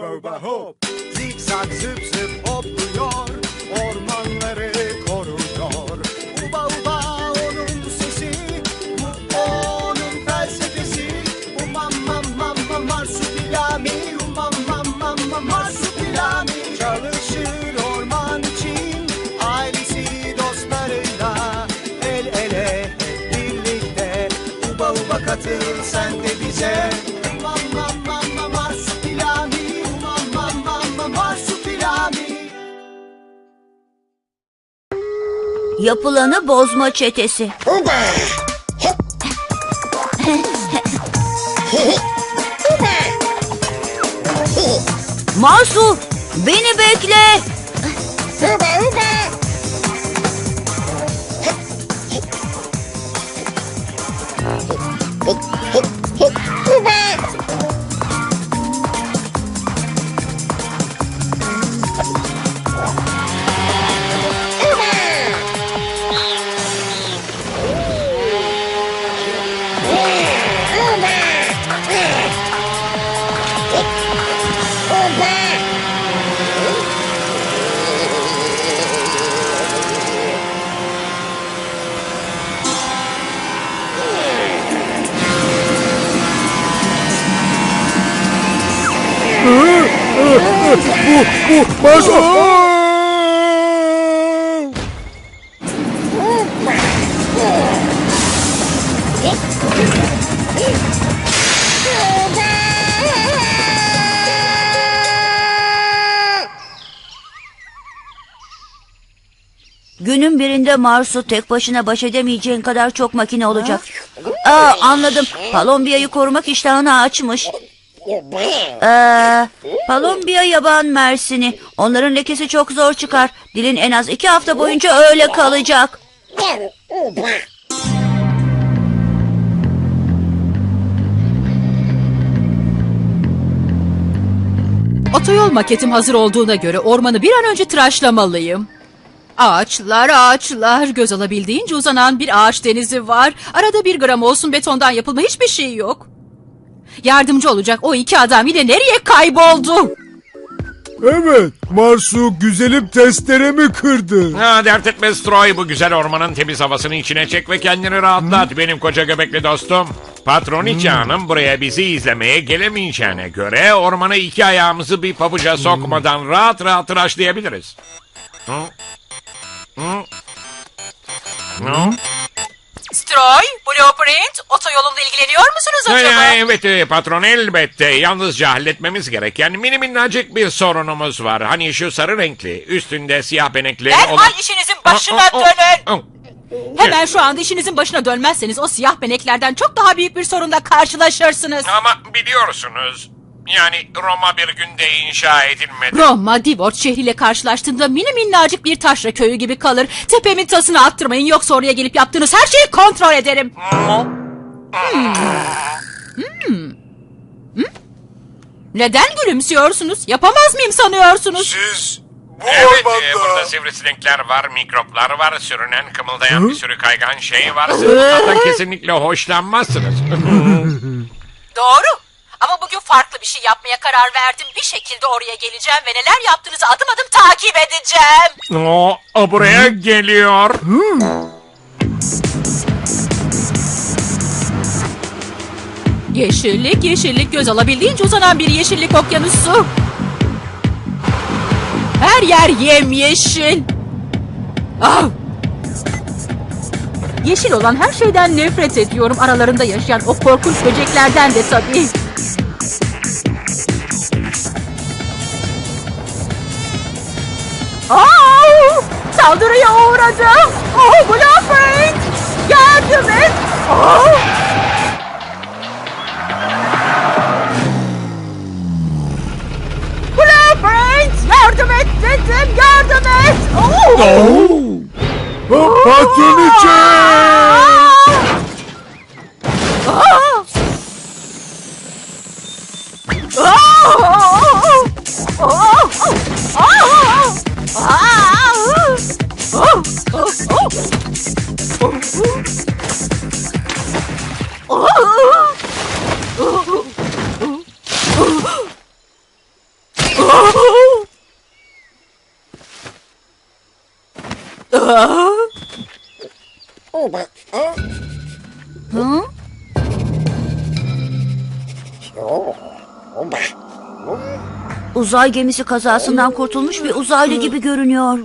Boba, Boba, Hope. Sieg, Zip, Zip, Ob, du York. Yapılanı bozma çetesi. Marsu, beni bekle. Bu Marsu. Günün birinde Marsu tek başına baş edemeyeceğin kadar çok makine olacak. Aa anladım. Palombiya'yı korumak iştahını açmış. Ee, Palombiya yaban mersini. Onların lekesi çok zor çıkar. Dilin en az iki hafta boyunca öyle kalacak. Otoyol maketim hazır olduğuna göre ormanı bir an önce tıraşlamalıyım. Ağaçlar, ağaçlar, göz alabildiğince uzanan bir ağaç denizi var. Arada bir gram olsun betondan yapılma hiçbir şey yok. Yardımcı olacak o iki adam yine nereye kayboldu? Evet, Marsu güzelim testeremi kırdı. Ha, dert etme Stroy bu güzel ormanın temiz havasını içine çek ve kendini rahatlat benim koca göbekli dostum. Patroniçe Hanım buraya bizi izlemeye gelemeyeceğine göre ormana iki ayağımızı bir pabuca sokmadan rahat rahat tıraşlayabiliriz. Hı? Hı? Hı? Stroy, Blueprint, otoyolumla ilgileniyor musunuz acaba? Ee, Evet e, patron elbette yalnızca halletmemiz gereken mini minnacık bir sorunumuz var. Hani şu sarı renkli üstünde siyah benekli Derhal işinizin başına Oh, oh, dönün. oh. Hemen şu anda işinizin başına dönmezseniz o siyah beneklerden çok daha büyük bir sorunla karşılaşırsınız. Ama biliyorsunuz yani Roma bir günde inşa edilmedi. Roma, Divort şehriyle karşılaştığında mini minnacık bir taşra köyü gibi kalır. Tepemin tasını attırmayın yoksa oraya gelip yaptığınız her şeyi kontrol ederim. Hmm. Hmm. Neden gülümsüyorsunuz? Yapamaz mıyım sanıyorsunuz? Siz bu Evet e, burada sivrisinekler var, mikroplar var, sürünen kımıldayan bir sürü kaygan şey var. Siz bunlardan kesinlikle hoşlanmazsınız. Doğru. Ama bugün farklı bir şey yapmaya karar verdim. Bir şekilde oraya geleceğim ve neler yaptığınızı adım adım takip edeceğim. o, o buraya geliyor. Yeşillik, yeşillik, göz alabildiğince uzanan bir yeşillik okyanusu. Her yer yemyeşil. Ah! Yeşil olan her şeyden nefret ediyorum. Aralarında yaşayan o korkunç böceklerden de tabii. Saldırıya uğradım. Oh, Blueprint! Yardım et! Oh! Blueprint! Yardım et dedim! Yardım et! Oh! Patroniçe! Ah! Aa, Hı? Uzay gemisi kazasından kurtulmuş bir uzaylı gibi görünüyor.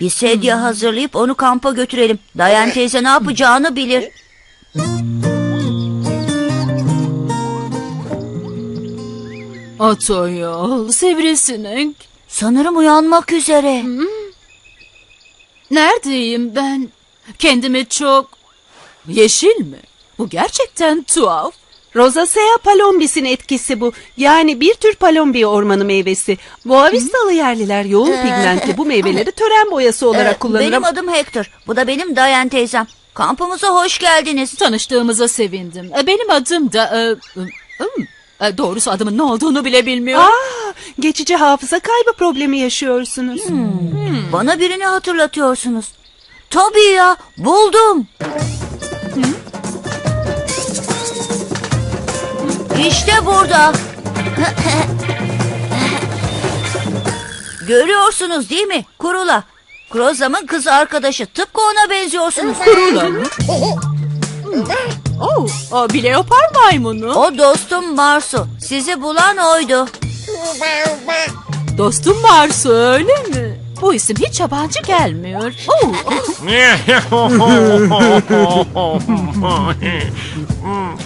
Bir sedye hazırlayıp onu kampa götürelim. Dayan teyze ne yapacağını bilir. Otoyol, sivrisinek. Sanırım uyanmak üzere. Neredeyim ben? Kendimi çok... Yeşil mi? Bu gerçekten tuhaf. Rosacea palombis'in etkisi bu. Yani bir tür palombi ormanı meyvesi. Boavistalı yerliler yoğun pigmentli bu meyveleri tören boyası olarak Ee, kullanır. benim adım Hector. Bu da benim Dayan teyzem. Kampımıza hoş geldiniz. Tanıştığımıza sevindim. E, Benim adım da... e, ım, ım, e, Doğrusu adımın ne olduğunu bile bilmiyorum. Aa, geçici hafıza kaybı problemi yaşıyorsunuz. Bana birini hatırlatıyorsunuz. Tabii ya buldum. İşte burada. Görüyorsunuz değil mi? Kurula. Krozam'ın kız arkadaşı. Tıpkı ona benziyorsunuz. Kurula mı? Oh, o bir leopar maymunu. O dostum Marsu. Sizi bulan oydu. Dostum Marsu öyle mi? Bu isim hiç yabancı gelmiyor. Oh,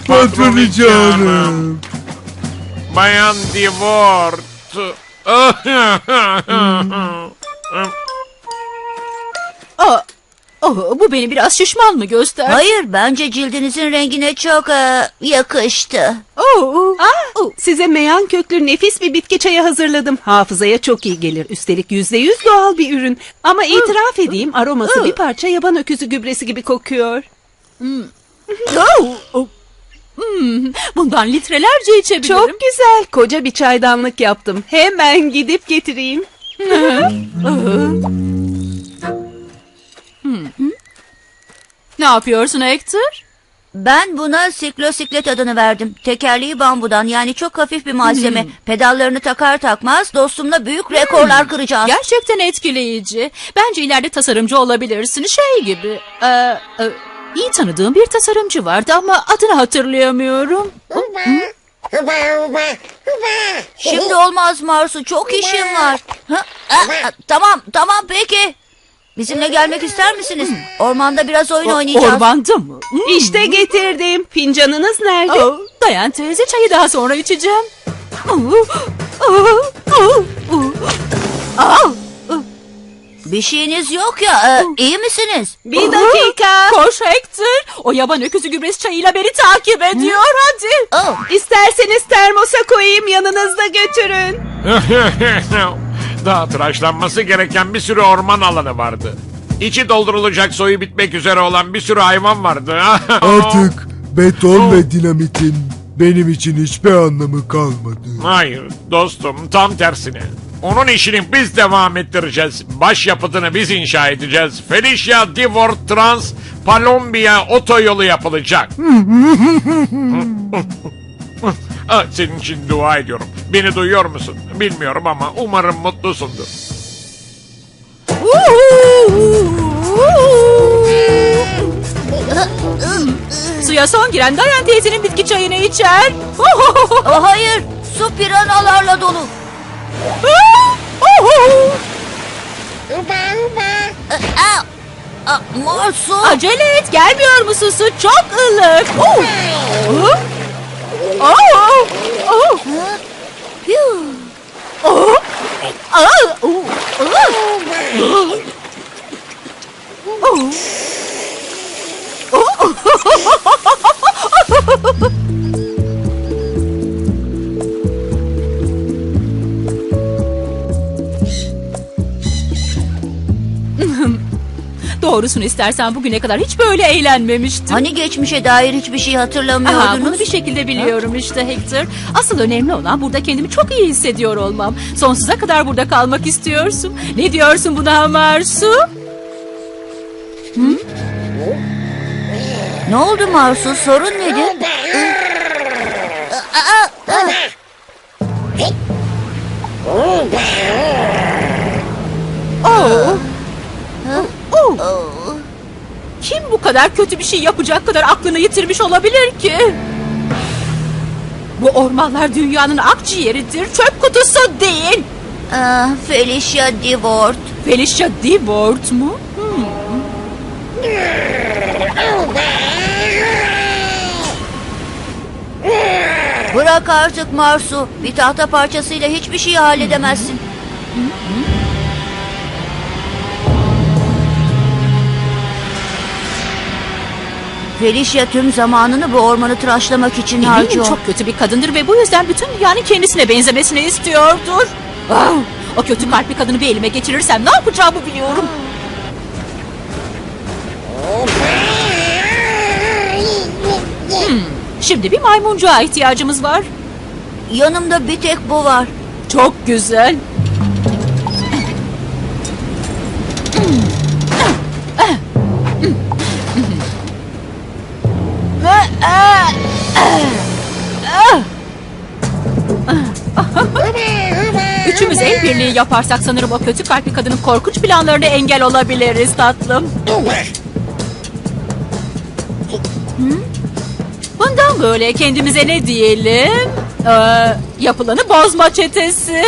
Patroniçe hanım. Bayan Divort. oh, oh, bu beni biraz şişman mı göster? Hayır bence cildinizin rengine çok e, yakıştı. Oh, Oh, size meyan köklü nefis bir bitki çayı hazırladım. Hafızaya çok iyi gelir. Üstelik yüzde yüz doğal bir ürün. Ama itiraf edeyim aroması bir parça yaban öküzü gübresi gibi kokuyor. oh, oh. Hmm, bundan litrelerce içebilirim. Çok güzel. Koca bir çaydanlık yaptım. Hemen gidip getireyim. Ne yapıyorsun Hector? Ben buna siklosiklet adını verdim. Tekerleği bambudan yani çok hafif bir malzeme. Pedallarını takar takmaz dostumla büyük rekorlar kıracağız. Gerçekten etkileyici. Bence ileride tasarımcı olabilirsin. Şey gibi. E, e, iyi tanıdığım bir tasarımcı vardı ama adını hatırlayamıyorum. Şimdi olmaz Marsu çok işim var. Ha? Aa, tamam tamam peki. Bizimle gelmek ister misiniz? Ormanda biraz oyun oynayacağız. Ormanda mı? Hmm. İşte getirdim. Fincanınız nerede? Oh, dayan teyze çayı daha sonra içeceğim. Bir şeyiniz yok ya. e, iyi misiniz? Bir dakika. Koş Hector. O yaban öküzü gübresi çayıyla beni takip ediyor hadi. Oh, İsterseniz termosa koyayım yanınızda götürün. Daha tıraşlanması gereken bir sürü orman alanı vardı. İçi doldurulacak soyu bitmek üzere olan bir sürü hayvan vardı. Artık beton ve dinamitin benim için hiçbir anlamı kalmadı. Hayır dostum tam tersine. Onun işini biz devam ettireceğiz. Başyapıtını biz inşa edeceğiz. Felicia Divort Trans Palombia otoyolu yapılacak. Ah, Senin için dua ediyorum. Beni duyuyor musun? Bilmiyorum ama umarım mutlusundur. Suya son giren dayan teyzenin bitki çayını içer. oh, hayır. Su piranalarla dolu. Aa. Acele et gelmiyor musun su çok ılık. Oh. Oh. Oh. Oh. Phew. Oh. Ah. Oh. Oh. Oh. Doğrusunu istersen bugüne kadar hiç böyle eğlenmemiştim. Hani geçmişe dair hiçbir şey Aha, hatırlamıyordunuz? bunu bir şekilde biliyorum işte Hector. Asıl önemli olan burada kendimi çok iyi hissediyor olmam. Sonsuza kadar burada kalmak istiyorsun. Ne diyorsun buna Marsu? Ne oldu Marsu? Sorun Oh. Oh. Kim bu kadar kötü bir şey yapacak kadar aklını yitirmiş olabilir ki? Bu ormanlar dünyanın akciğeridir, çöp kutusu değil. Aa, Felicia Divort. Felicia Dibord mu? Hmm. Bırak artık Marsu. Bir tahta parçasıyla hiçbir şeyi halledemezsin. Felicia tüm zamanını bu ormanı tıraşlamak için Eminim harcıyor. çok kötü bir kadındır ve bu yüzden bütün dünyanın kendisine benzemesini istiyordur. Ah, o kötü kalpli kadını bir elime geçirirsem ne yapacağımı biliyorum. Hmm, şimdi bir maymuncuğa ihtiyacımız var. Yanımda bir tek bu var. Çok güzel. Üçümüz el birliği yaparsak sanırım o kötü kalpli kadının korkunç planlarına engel olabiliriz tatlım. Bundan böyle kendimize ne diyelim? Ee, yapılanı bozma çetesi.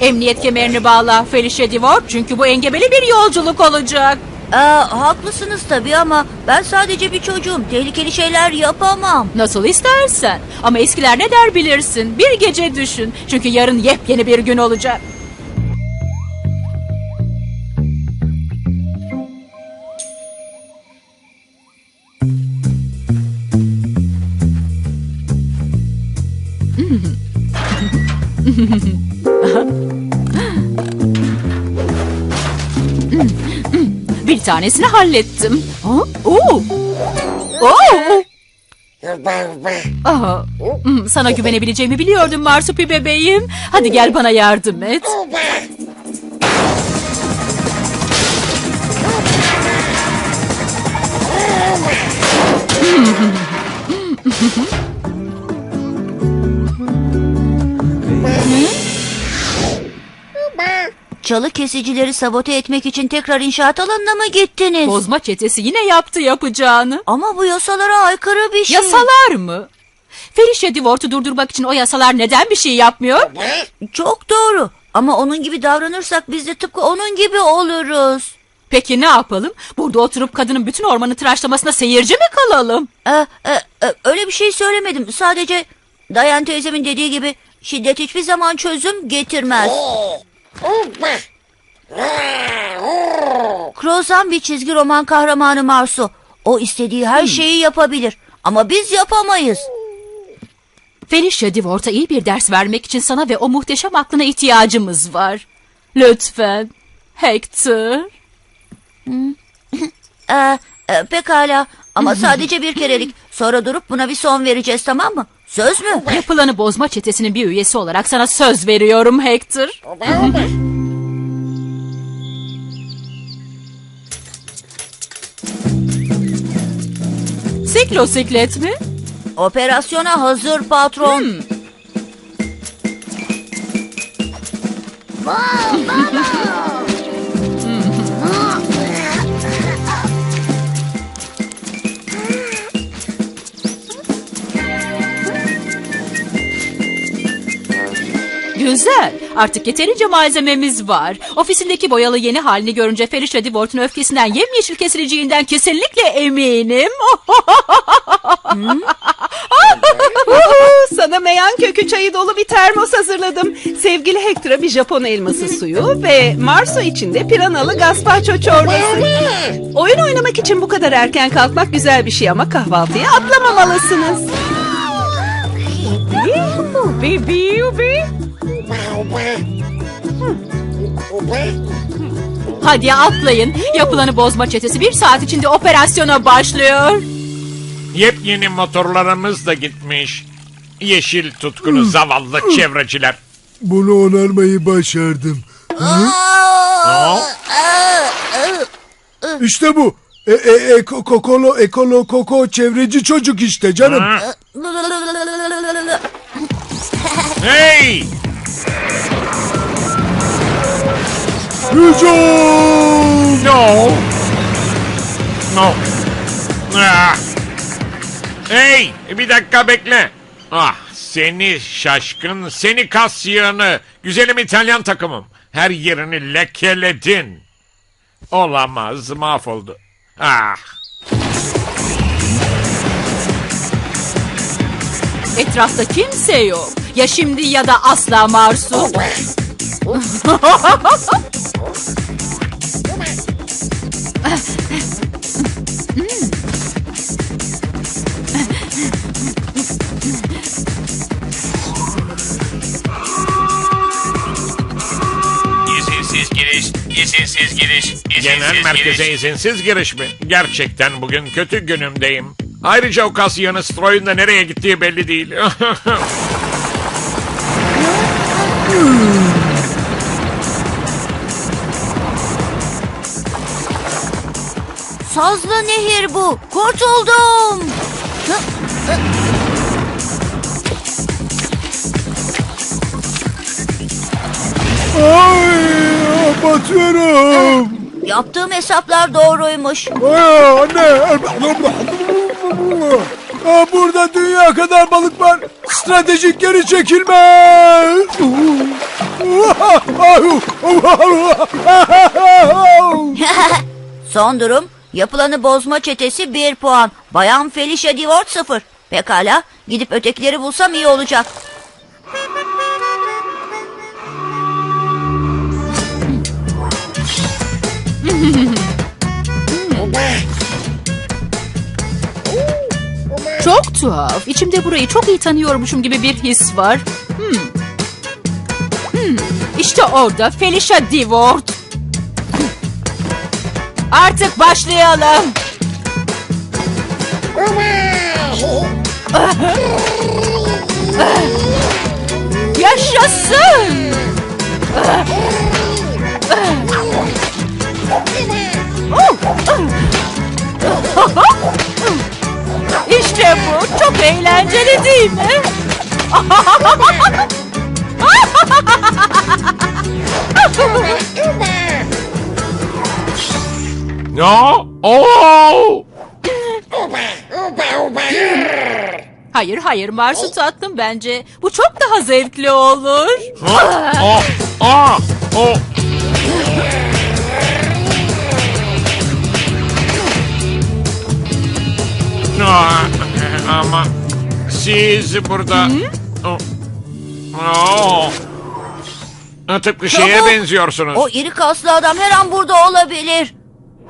Emniyet kemerini bağla Felicia Divort çünkü bu engebeli bir yolculuk olacak. Aa, haklısınız tabii ama ben sadece bir çocuğum. Tehlikeli şeyler yapamam. Nasıl istersen. Ama eskiler ne der bilirsin. Bir gece düşün. Çünkü yarın yepyeni bir gün olacak. Bir tanesini hallettim. Ha? Oo. Oo. Aha, hmm, sana güvenebileceğimi biliyordum Marsupi bebeğim. Hadi gel bana yardım et. Çalı kesicileri sabote etmek için tekrar inşaat alanına mı gittiniz? Bozma çetesi yine yaptı yapacağını. Ama bu yasalara aykırı bir şey. Yasalar mı? Felicia Divort'u durdurmak için o yasalar neden bir şey yapmıyor? Çok doğru. Ama onun gibi davranırsak biz de tıpkı onun gibi oluruz. Peki ne yapalım? Burada oturup kadının bütün ormanı tıraşlamasına seyirci mi kalalım? Ee, e, e, öyle bir şey söylemedim. Sadece Dayan teyzemin dediği gibi şiddet hiçbir zaman çözüm getirmez. Crozan bir çizgi roman kahramanı Marsu. O istediği her şeyi yapabilir. Ama biz yapamayız. Felicia Divort'a iyi bir ders vermek için sana ve o muhteşem aklına ihtiyacımız var. Lütfen. Hector. Ee, e, pekala ama sadece bir kerelik. Sonra durup buna bir son vereceğiz tamam mı? Söz mü? Yapılanı bozma çetesinin bir üyesi olarak sana söz veriyorum Hector. Siklosiklet mi? Operasyona hazır patron. Güzel. Artık yeterince malzememiz var. Ofisindeki boyalı yeni halini görünce Felicia Divort'un öfkesinden yemyeşil kesileceğinden kesinlikle eminim. Sana meyan kökü çayı dolu bir termos hazırladım. Sevgili Hector'a bir Japon elması suyu ve Marso için de piranalı gazpacho çorbası. Oyun oynamak için bu kadar erken kalkmak güzel bir şey ama kahvaltıya atlamamalısınız. Bi, bi, bi. Hadi atlayın. Yapılanı bozma çetesi bir saat içinde operasyona başlıyor. Yepyeni motorlarımız da gitmiş. Yeşil tutkunu zavallı çevreciler. Bunu onarmayı başardım. Aa, İşte bu. E, e, eko, kokolo, ekolo, koko, çevreci çocuk işte canım. ha. Hey! Hücum! No. No. Ah. Hey bir dakika bekle. Ah seni şaşkın, seni kas yığını, güzelim İtalyan takımım. Her yerini lekeledin. Olamaz, mahvoldu. Ah. Etrafta kimse yok. Ya şimdi ya da asla Marsu. İzinsiz giriş, izinsiz giriş, izinsiz Genel merkeze giriş. izinsiz giriş mi? Gerçekten bugün kötü günümdeyim. Ayrıca o yığını Stroy'un da nereye gittiği belli değil. Sazlı nehir bu. Kurtuldum. Ay, batıyorum. Yaptığım hesaplar doğruymuş. Aa, anne. Aa, burada dünya kadar balık var. Stratejik geri çekilme. Son durum yapılanı bozma çetesi 1 puan. Bayan Felicia Divort 0. Pekala gidip ötekileri bulsam iyi olacak. Çok tuhaf. İçimde burayı çok iyi tanıyormuşum gibi bir his var. Hmm. Hmm. İşte orada Felicia Divort. Artık başlayalım. Yaşasın. İşte bu. Çok eğlenceli değil mi? no. Oh! Hayır hayır Mars'ı tattım bence. Bu çok daha zevkli olur. Oh! Oh! Oh! Ah, Ama siz burada... Oh. Oh. Ha, Tıpkı şeye Çabuk. benziyorsunuz. O iri kaslı adam her an burada olabilir.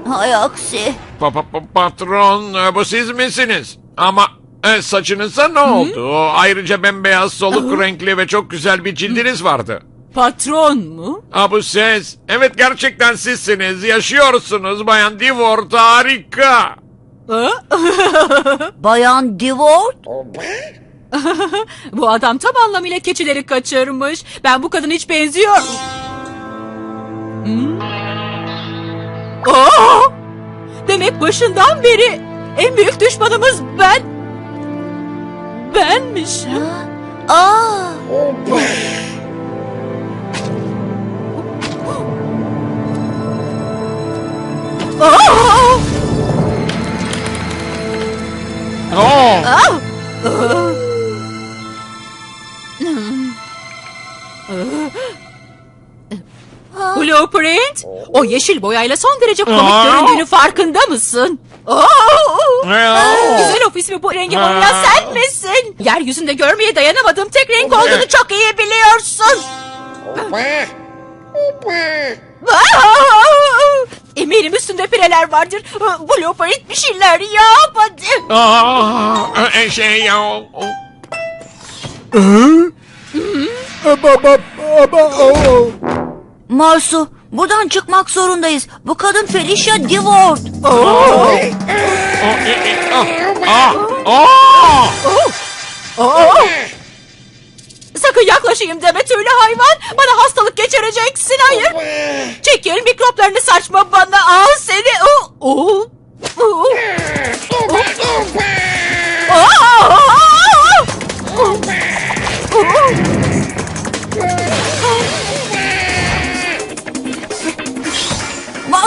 Hay aksi. Pa- pa- pa- patron e, bu siz misiniz? Ama e, saçınıza ne oldu? O, ayrıca bembeyaz soluk renkli ve çok güzel bir cildiniz vardı. Patron mu? Ha bu ses. Evet gerçekten sizsiniz. Yaşıyorsunuz Bayan Divort harika. Ha? Bayan Divort? Bu adam tam anlamıyla keçileri kaçırmış. Ben bu kadın hiç benziyor. Hmm? Aa! Demek başından beri en büyük düşmanımız ben. Benmişim. Aa, Aa! O yeşil boyayla son derece komik göründüğünü farkında mısın? Güzel ofisimi bu renge boyayan sen misin? Yeryüzünde görmeye dayanamadığım tek renk olduğunu çok iyi biliyorsun. Eminim üstünde pireler vardır. Blueprint bir şeyler yap hadi. Aa, e, şey ya. Marsu, buradan çıkmak zorundayız. Bu kadın Felicia ah. Sakın yaklaşayım deme tüylü hayvan. Bana hastalık geçireceksin hayır. Çekil mikroplarını saçma bana. Al seni. Oo!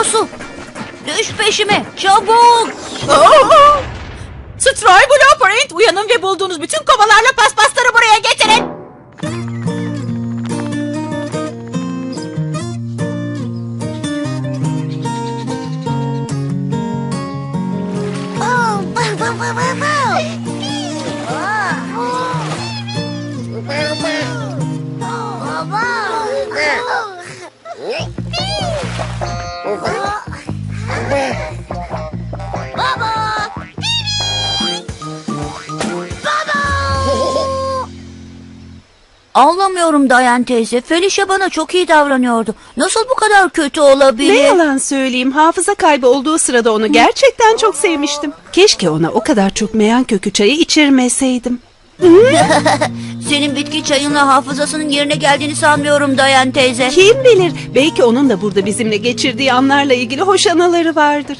Marsu! Düş peşime çabuk! Stray Blueprint uyanın ve bulduğunuz bütün kovalarla paspasları buraya getirin. Anlamıyorum Dayan teyze. Felicia bana çok iyi davranıyordu. Nasıl bu kadar kötü Ne olabilir? yalan söyleyeyim hafıza kaybı olduğu sırada onu gerçekten çok sevmiştim. Keşke ona o kadar çok meyan kökü çayı içirmeseydim. Senin bitki çayınla hafızasının yerine geldiğini sanmıyorum Dayan teyze. Kim bilir belki onun da burada bizimle geçirdiği anlarla ilgili hoş anıları vardır.